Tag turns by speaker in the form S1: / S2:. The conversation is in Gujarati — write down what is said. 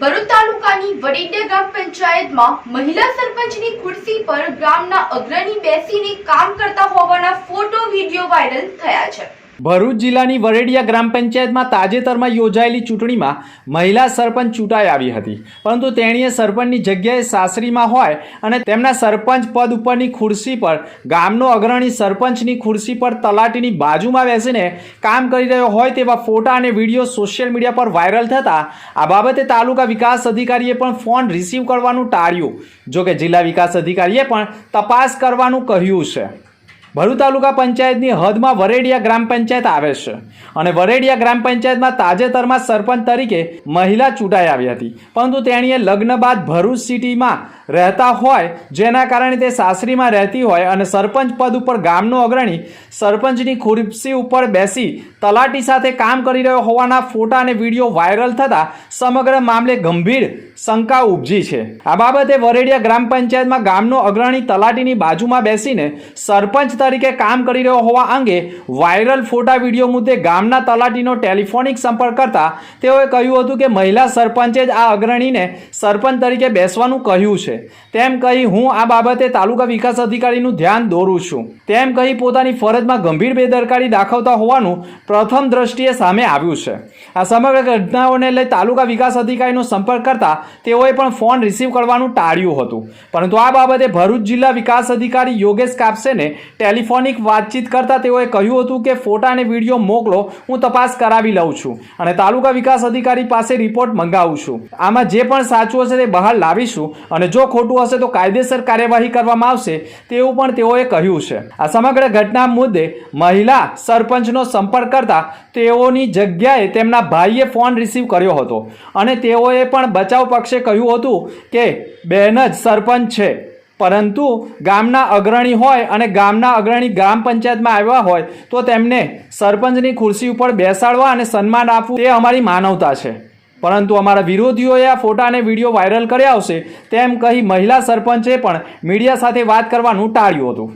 S1: ભરૂચ તાલુકાની વડીડે ગ્રામ પંચાયતમાં મહિલા સરપંચની ખુરશી પર ગામના અગ્રણી બેસીને કામ કરતા હોવાના ફોટો, વીડિયો વાયરલ થયા છે.
S2: ભરૂચ જિલ્લાની વરેડિયા ગ્રામ પંચાયતમાં તાજેતરમાં યોજાયેલી ચૂંટણીમાં મહિલા સરપંચ ચૂંટાઈ આવી હતી. પરંતુ તેણીએ સરપંચની જગ્યાએ સાસરીમાં હોય અને તેમના સરપંચ પદ ઉપરની ખુરશી પર, ગામનો અગ્રણી સરપંચની ખુરશી પર તલાટીની બાજુમાં બેસીને કામ કરી રહ્યો હોય તેવા ફોટા અને વીડિયો સોશિયલ મીડિયા પર વાયરલ થતાં આ બાબતે તાલુકા વિકાસ અધિકારીએ પણ ફોન રિસીવ કરવાનું ટાળ્યું. જોકે જિલ્લા વિકાસ અધિકારીએ પણ તપાસ કરવાનું કહ્યું છે. ભરૂચ તાલુકા પંચાયતની હદમાં વરેડિયા ગ્રામ પંચાયત આવે છે. અને વરેડિયા ગ્રામ પંચાયતમાં તાજેતરમાં સરપંચ તરીકે મહિલા ચૂંટાઈ આવી હતી. પરંતુ તેણીએ લગ્ન બાદ ભરૂચ સિટીમાં રહેતા હોય, જેના કારણે તે સાસરીમાં રહેતી હોય અને સરપંચ પદ ઉપર ગામનો અગ્રણી સરપંચની ખુરશી ઉપર બેસી તલાટી સાથે કામ કરી રહ્યો હોવાના ફોટા અને વીડિયો વાયરલ થતા સમગ્ર મામલે ગંભીર શંકા ઉપજી છે. આ બાબતે વરેડિયા ગ્રામ પંચાયતમાં ગામનો અગ્રણી તલાટીની બાજુમાં બેસીને સરપંચ તરીકે કામ કરી રહ્યો હોવા અંગે વાયરલ ફોટા વીડિયો મુદ્દે ગામના તલાટીનો ટેલિફોનિક સંપર્ક કરતા તેઓએ કહ્યું હતું કે મહિલા સરપંચે જ આ અગ્રણીને સરપંચ તરીકે બેસવાનું કહ્યું છે. તેમ કહી હું આ બાબતે તાલુકા વિકાસ અધિકારીનું ધ્યાન દોરું છું. તેમ કહી પોતાની ફરજમાં ગંભીર બેદરકારી દાખવતા હોવાનું પ્રથમ દ્રષ્ટિએ સામે આવ્યું છે. આ સમગ્ર ઘટનાઓને લઈ તાલુકા વિકાસ અધિકારીનો સંપર્ક કરતા તેઓએ પણ ફોન રિસીવ કરવાનું ટાળ્યું હતું. પરંતુ આ બાબતે ભરૂચ જિલ્લા વિકાસ અધિકારી યોગેશ કાપસેને ટેલિફોનિક વાતચીત કરતા તેઓએ કહ્યું હતું કે, ફોટા અને વીડિયો મોકલો, હું તપાસ કરાવી લઉં છું અને તાલુકા વિકાસ અધિકારી પાસે રિપોર્ટ મંગાવું છું. આમાં જે પણ સાચું હશે તે બહાર લાવીશું અને જો ખોટું હશે તો કાયદેસર કાર્યવાહી કરવામાં આવશે, તેવું પણ તેઓએ કહ્યું છે. આ સમગ્ર ઘટના મુદ્દે મહિલા સરપંચનો સંપર્ક કરતા તેઓની જગ્યાએ તેમના ભાઈએ ફોન રિસીવ કર્યો હતો. અને તેઓએ પણ બચાવ પક્ષે કહ્યું હતું કે, બહેન જ સરપંચ છે. પરંતુ ગામના અગ્રણી હોય અને ગામના અગ્રણી ગ્રામ પંચાયતમાં આવ્યા હોય, તો તેમને સરપંચની ખુરશી ઉપર બેસાડવા અને સન્માન આપવું તે અમારી માનવતા છે. પરંતુ અમારા વિરોધીઓએ આ ફોટા અને વીડિયો વાયરલ કર્યા આવશે તેમ કહી મહિલા સરપંચે પણ મીડિયા સાથે વાત કરવાનું ટાળ્યું હતું.